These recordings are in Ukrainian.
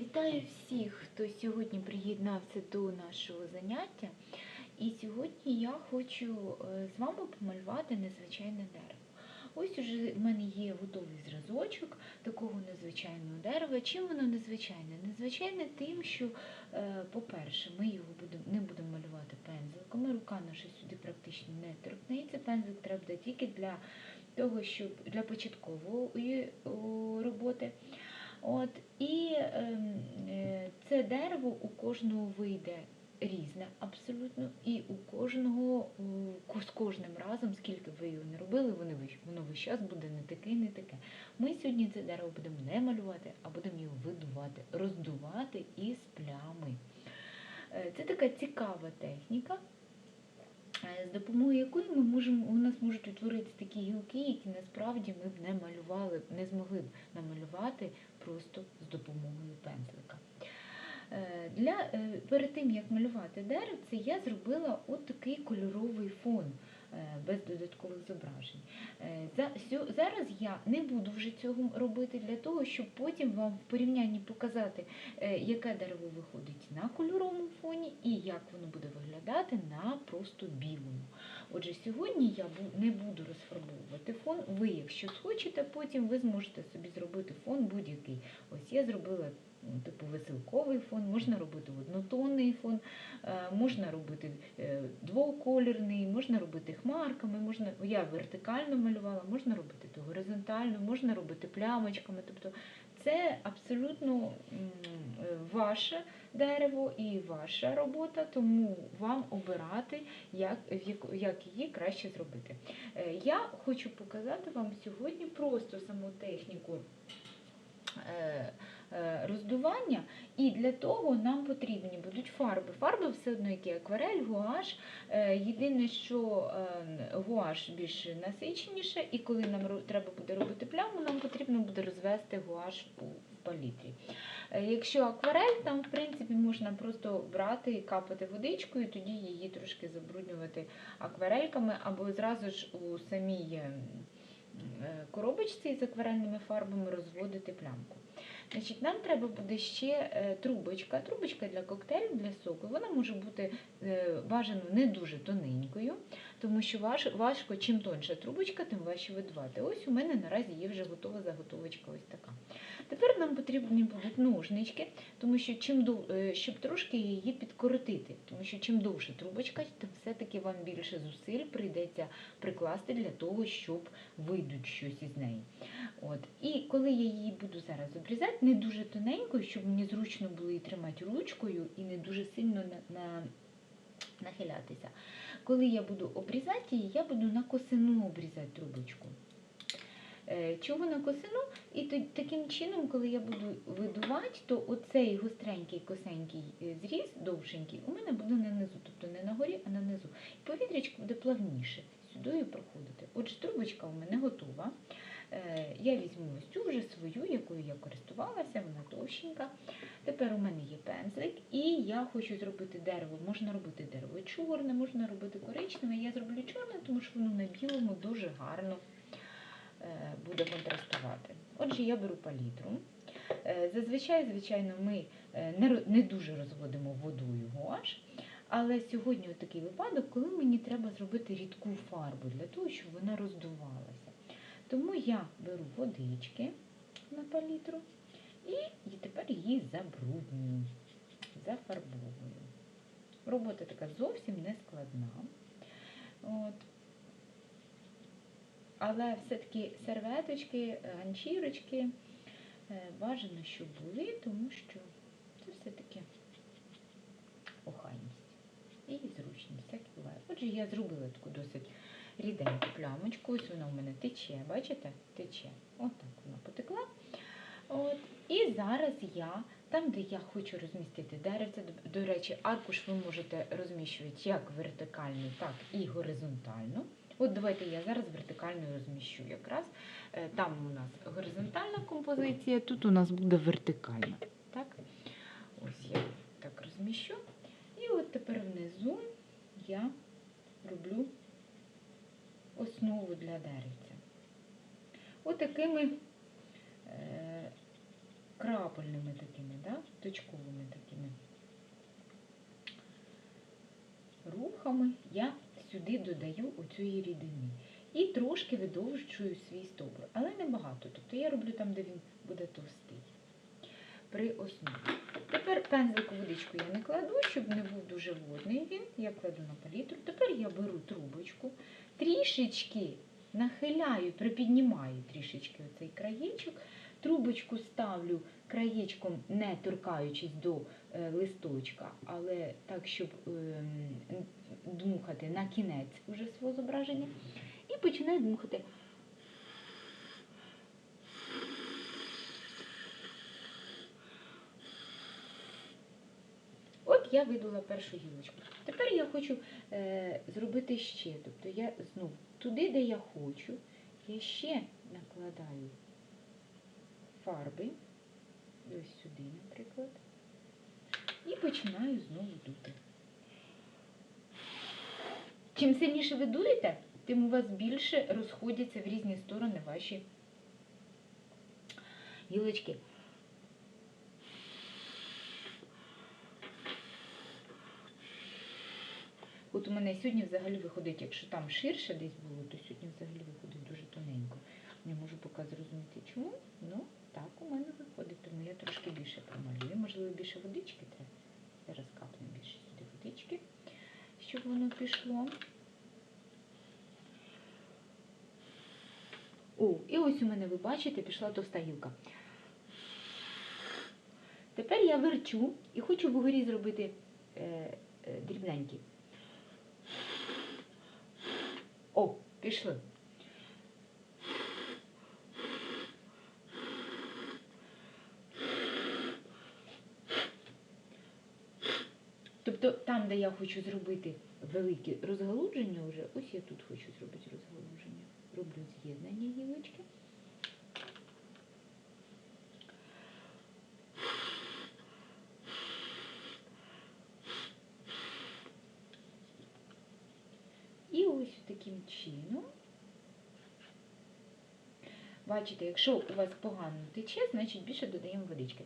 Вітаю всіх, хто сьогодні приєднався до нашого заняття. І сьогодні я хочу е, з вами помалювати незвичайне дерево. Ось уже в мене є готовий зразочок такого незвичайного дерева. Чим воно незвичайне? Незвичайне тим, що, е, по-перше, ми його не будемо малювати пензликами, рука наша сюди практично не торкнеться. Пензлик треба тільки для того, щоб для початкової роботи. От, і ем, е, це дерево у кожного вийде різне абсолютно, і у кожного з кожним разом, скільки ви його не робили, воно воно весь час буде не таке, не таке. Ми сьогодні це дерево будемо не малювати, а будемо його видувати, роздувати із плями. Е, Це така цікава техніка. Е, З допомогою якої ми можемо, у нас можуть утворитися такі гілки, які насправді ми б не малювали, не змогли б намалювати просто з допомогою пензлика. Е, Для, е, перед тим, як малювати деревце, я зробила от такий кольоровий фон без додаткових зображень. Е, зараз я не буду вже цього робити для того, щоб потім вам в порівнянні показати, е, яке дерево виходить на кольоровому фоні і як воно буде виглядати на просто білому. Отже, сьогодні я не буду розфарбовувати фон. Ви, якщо схочете, потім ви зможете собі зробити фон будь-який. Ось я зробила типу веселковий фон, можна робити однотонний фон, е, можна робити е, двоколірний, можна робити хмарками, можна, я вертикально малювала, можна робити то горизонтально, можна робити плямочками. Тобто це абсолютно е, ваше дерево і ваша робота, тому вам обирати, як, як її краще зробити. Я хочу показати вам сьогодні просто саму техніку роздування, і для того нам потрібні будуть фарби. Фарби все одно, які акварель, гуаш. Е, Єдине, що е, гуаш більш насиченіше, і коли нам треба буде робити пляму, нам потрібно буде розвести гуаш у палітрі. Е, Якщо акварель, там в принципі можна просто брати і капати водичкою, тоді її трошки забруднювати акварельками, або зразу ж у самій е, е, коробочці з акварельними фарбами розводити плямку. Значить, нам треба буде ще е, трубочка. Трубочка для коктейлю, для соку. Вона може бути е, бажано не дуже тоненькою, тому що важ, важко, чим тонша трубочка, тим важче видувати. Ось у мене наразі є вже готова заготовочка ось така. Тепер нам потрібні будуть ножнички, тому що чим дов- е, щоб трошки її підкоротити, тому що чим довше трубочка, тим все-таки вам більше зусиль прийдеться прикласти для того, щоб видуть щось із неї. От. І коли я її буду зараз обрізати, не дуже тоненькою, щоб мені зручно було її тримати ручкою і не дуже сильно на, на, нахилятися. Коли я буду обрізати її, я буду на косину обрізати трубочку. Е, Чого на косину? І таким чином, коли я буду видувати, то оцей гостренький косенький е, зріз, довшенький, у мене буде на низу, тобто не на горі, а на низу. І повітрячко буде плавніше сюди проходити. Отже, трубочка у мене готова. Е, Я візьму ось цю вже свою, якою я користувалася, вона товщенька. Тепер у мене є пензлик, і я хочу зробити дерево. Можна робити дерево чорне, можна робити коричневе. Я зроблю чорне, тому що воно на білому дуже гарно е, буде контрастувати. Отже, я беру палітру. Е, Зазвичай, звичайно, ми не, дуже розводимо водою гуаш, але сьогодні такий випадок, коли мені треба зробити рідку фарбу для того, щоб вона роздувалася. Тому я беру водички на палітру і, тепер її забруднюю, зафарбовую. Робота така зовсім не складна. От. Але все-таки серветочки, ганчірочки е, бажано, щоб були, тому що це все-таки охайність і зручність. Отже, я зробила таку досить ріденьку плямочку, ось вона у мене тече, бачите? Тече. Отак вона потекла. От. І зараз я, там, де я хочу розмістити деревце, до, до речі, аркуш ви можете розміщувати як вертикально, так і горизонтально. От давайте я зараз вертикально розміщу якраз. Е, Там у нас горизонтальна композиція, тут у нас буде вертикальна. Так? Ось я так розміщу. І от тепер внизу я роблю основу для деревця. Отакими е, крапельними такими, да? точковими такими рухами я сюди додаю оцієї рідини. І трошки видовжую свій стовбур, але не багато. Тобто я роблю там, де він буде товстий. При основі. Тепер пензлику водичку я не кладу, щоб не був дуже водний він. Я кладу на палітру. Тепер я беру трубочку, трішечки нахиляю, припіднімаю трішечки оцей краєчок. Трубочку ставлю краєчком, не торкаючись до е, листочка, але так, щоб ем, дмухати на кінець уже свого зображення. І починаю дмухати. От я видула першу гілочку. Тепер я хочу е, зробити ще. Тобто я знов туди, де я хочу, я ще накладаю фарби, ось сюди, наприклад, і починаю знову дути. Чим сильніше ви дуєте, тим у вас більше розходяться в різні сторони ваші гілочки. От у мене сьогодні взагалі виходить, якщо там ширше десь було, то сьогодні взагалі виходить дуже тоненько. Не можу поки зрозуміти чому. Ну, так у мене виходить, тому я трошки більше промалюю. Можливо, більше водички треба. Зараз капну більше сюди водички, щоб воно пішло. О, і ось у мене, ви бачите, пішла товста гілка. Тепер я верчу і хочу вгорі зробити е, е, дрібненький. О, пішли. Тобто там, де я хочу зробити велике розгалудження вже, ось я тут хочу зробити розгалудження. Роблю з'єднання гілочки. І ось таким чином. Бачите, якщо у вас погано тече, значить більше додаємо водички.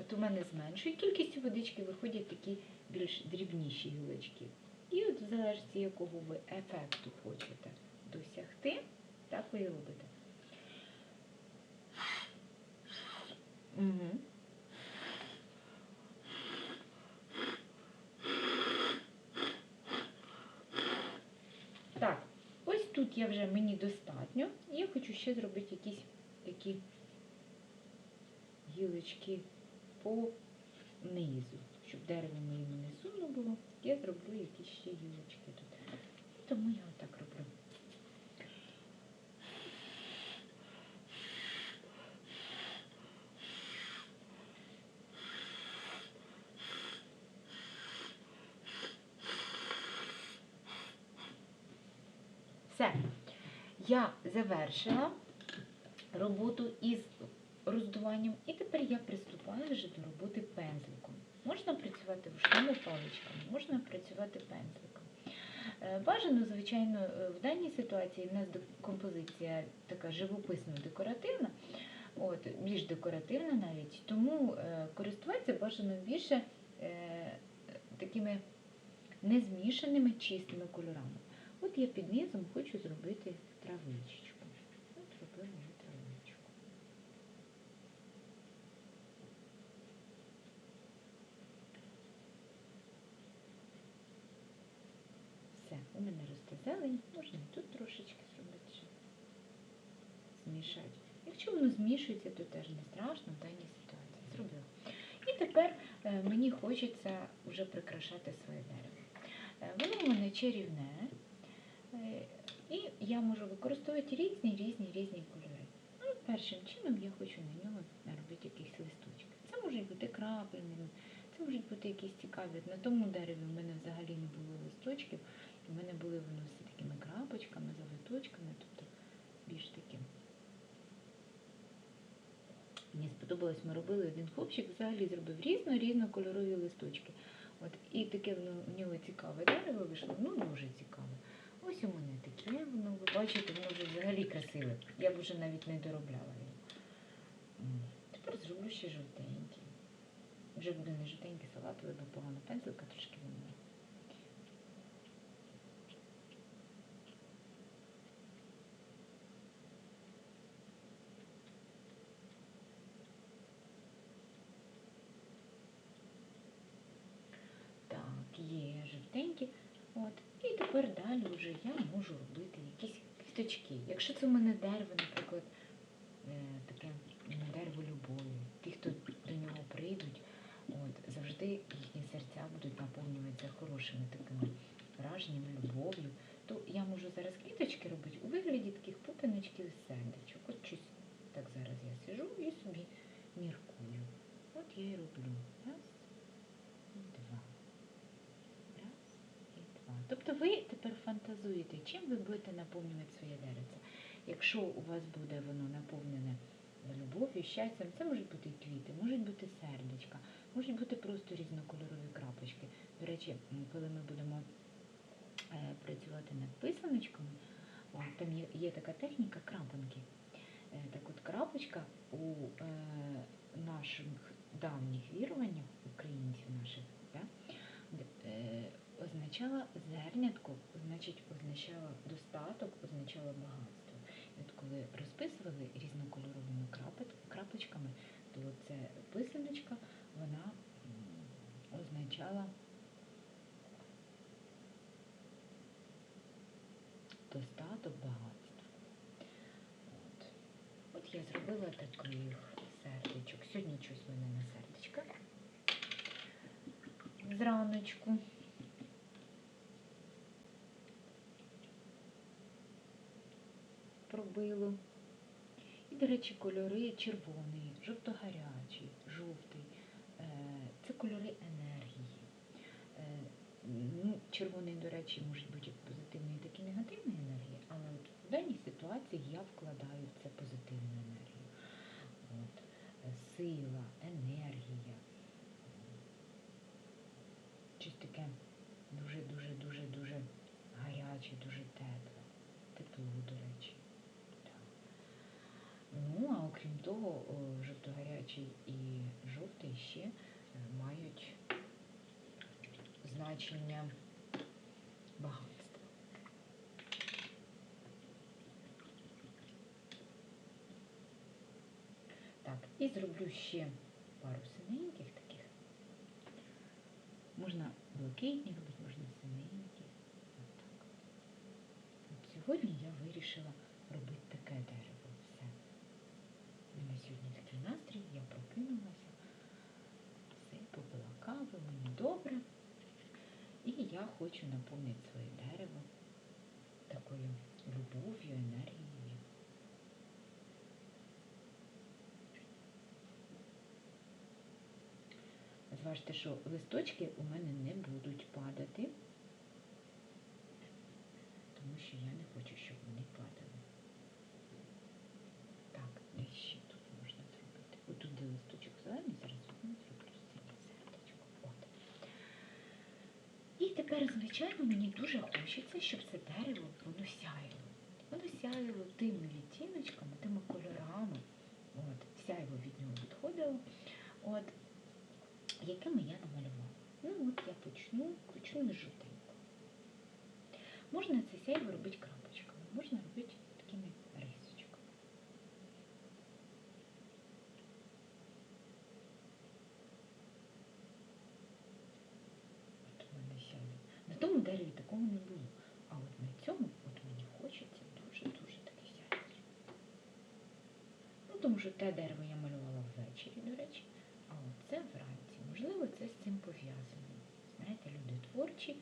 От у мене з меншою кількістю водички виходять такі більш дрібніші гілочки. І от в залежності якого ви ефекту хочете досягти, так ви і робите. Угу. Так, ось тут я вже мені достатньо. І Я хочу ще зробити якісь такі гілочки по низу, щоб дерево моєму не сумно було. Я зроблю якісь ще гілочки тут. Тому я отак Все. Я завершила роботу із роздуванням, і тепер я приступаю вже до роботи пензликом. Можна працювати ручними паличками, можна працювати пензликом. Е, Бажано, звичайно, е, в даній ситуації в нас композиція така живописно-декоративна, більш декоративна навіть, тому е, користуватися бажано більше такими незмішаними чистими кольорами. От я під низом хочу зробити травичку. От зробила я травичку. Все, у мене росте зелень, можна і тут трошечки зробити. Змішати. Якщо воно змішується, то теж не страшно в даній ситуації. Зробила. І тепер е, мені хочеться вже прикрашати своє дерево. Е, Воно в мене чарівне. І я можу використовувати різні, різні, різні кольори. Ну, першим чином я хочу на нього наробити якісь листочки. Це можуть бути крапельні, це можуть бути якісь цікаві. На тому дереві в мене взагалі не було листочків, у мене були воно всі такими крапочками, завиточками, тобто більш таким. Мені сподобалось, ми робили один хлопчик, взагалі зробив різно-різно кольорові листочки. От, і таке у нього цікаве дерево вийшло, ну дуже цікаве. Ось у мене таке, воно, ви бачите, воно вже взагалі красиве. Я б вже навіть не доробляла його. Тепер зроблю ще жовтенький. Вже буде не жовтенький салат, але погано пензлика трошки вимила. Так, є жовтенькі. От. І тепер далі вже я можу робити якісь квіточки. Якщо це в мене дерево, наприклад, е, таке дерево любові, ті, хто до нього прийдуть, от, завжди їхні серця будуть наповнюватися хорошими такими враженнями, любов'ю, то я можу зараз квіточки робити у вигляді таких пупиночків і сердечок. От щось так зараз я сижу і собі міркую. От я і роблю. Раз, два. Раз і два. Тобто ви тепер фантазуєте, чим ви будете наповнювати своє деревце. Якщо у вас буде воно наповнене любов'ю, щастям, це можуть бути квіти, можуть бути сердечка, можуть бути просто різнокольорові крапочки. До речі, коли ми будемо е, працювати над писаночками, там є, є така техніка крапанки. Е, Так от крапочка у е, наших давніх віруваннях, українців наших, да, е, означала зернятко, значить означала достаток, означала багатство. І от коли розписували різнокольоровими крапочками, то це писаночка, вона означала достаток, багатство. От. От я зробила таких сердечок. Сьогодні щось в мене на сердечка. Зраночку. Пробило. І, до речі, кольори червоний, жовто-гарячий, жовтий. Е, Це кольори енергії. Е, Ну, червоний, до речі, може бути як позитивної, так і негативної енергії, але от в даній ситуації я вкладаю в це позитивну енергію. От, е, сила, енергія. Щось таке дуже-дуже, дуже, дуже гаряче, дуже тепле. Тепло, до речі. Так. Ну, а окрім того, о, жовто-гарячий і жовтий ще е, мають значення багатства. Так, і зроблю ще пару синеньких таких. Можна блакитні робити, можна синенькі. Сьогодні я вирішила робити таке дерево. Все. У мене сьогодні такий настрій, я прокинулася. Все, попила кави, мені добре. І я хочу наповнити своє дерево такою любов'ю, енергією. Зважте, що листочки у мене не будуть падати, тому що я не хочу, щоб вони падали. Так, і ще тут можна зробити. Отут де листочок зелений, зараз візьму, зроблю синє сердечко. От. І тепер, звичайно, мені дуже хочеться, щоб це дерево воно сяїло. Воно сяяло тими відтіночками, тими кольорами. От, сяйво від нього відходило. От, якими я намалювала. Ну от я почну, почну з жовтенького. Можна це сяйво робити крапочками, можна робити такими рисочками. От у мене сяйво. На тому дереві такого не було. А от на цьому от мені хочеться дуже-дуже таке сяйво. Ну, тому що те дерево я малювала ввечері, до речі, а оце вранці. Можливо, це з цим пов'язано. Знаєте, люди творчі,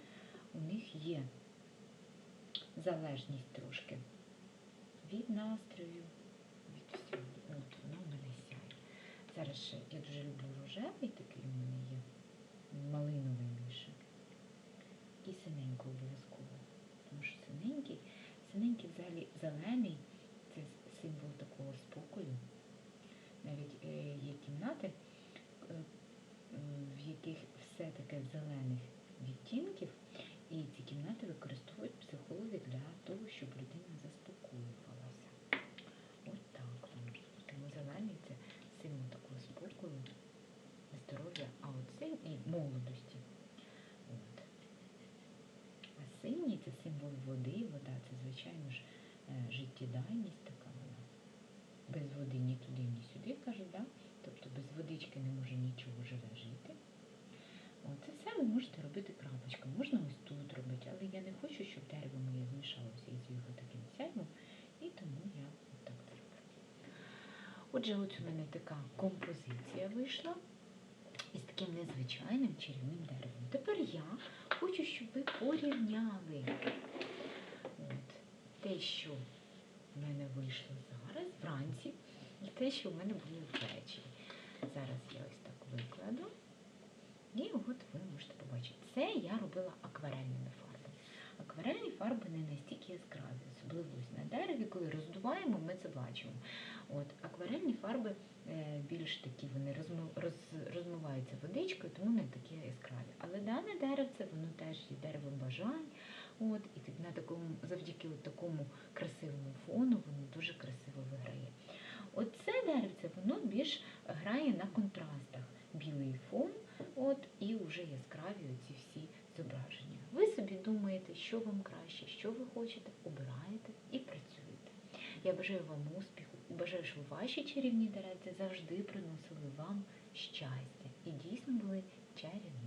у них є залежність трошки від настрою, від всього. От воно в мене сяє. Зараз ще я дуже люблю рожевий, такий у мене є, малиновий більше. І синенький обов'язково. Тому що синенький, синенький взагалі зелений це символ такого спокою. Навіть е, є кімнати, е, в яких все таке зелених відтінків, І ці кімнати використовують психологи для того, щоб людина заспокоювалася. От так вам. Тому зелений це символ такого спокою, здоров'я, а оце і молодості. От. А синій це символ води, вода це, звичайно ж, е, життєдайність така вона. Без води ні туди, ні сюди, кажуть, да? тобто без водички не може нічого живе жити. О, це все ви можете робити крапочками. Можна ось тут робити, але я не хочу, щоб дерево моє змішалося із його таким сяйвом, і тому я отак зроблю. Отже, ось у мене така композиція вийшла із таким незвичайним чарівним деревом. Тепер я хочу, щоб ви порівняли от, те, що в мене вийшло зараз вранці, і те, що в мене було ввечері. Зараз я ось так викладу. І от ви можете побачити. Це я робила акварельними фарбами. Акварельні фарби не настільки яскраві, особливо ось на дереві, коли роздуваємо, ми це бачимо. От, акварельні фарби е, більш такі, вони розмиваються водичкою, тому не такі яскраві. Але дане деревце, воно теж є деревом бажань. От, і на такому, завдяки от такому красивому фону воно дуже красиво виграє. Оце деревце, воно більш грає на контрастах. Білий фон, от, і вже яскраві оці всі зображення. Ви собі думаєте, що вам краще, що ви хочете, обираєте і працюєте. Я бажаю вам успіху бажаю, щоб ваші чарівні деревця завжди приносили вам щастя і дійсно були чарівними.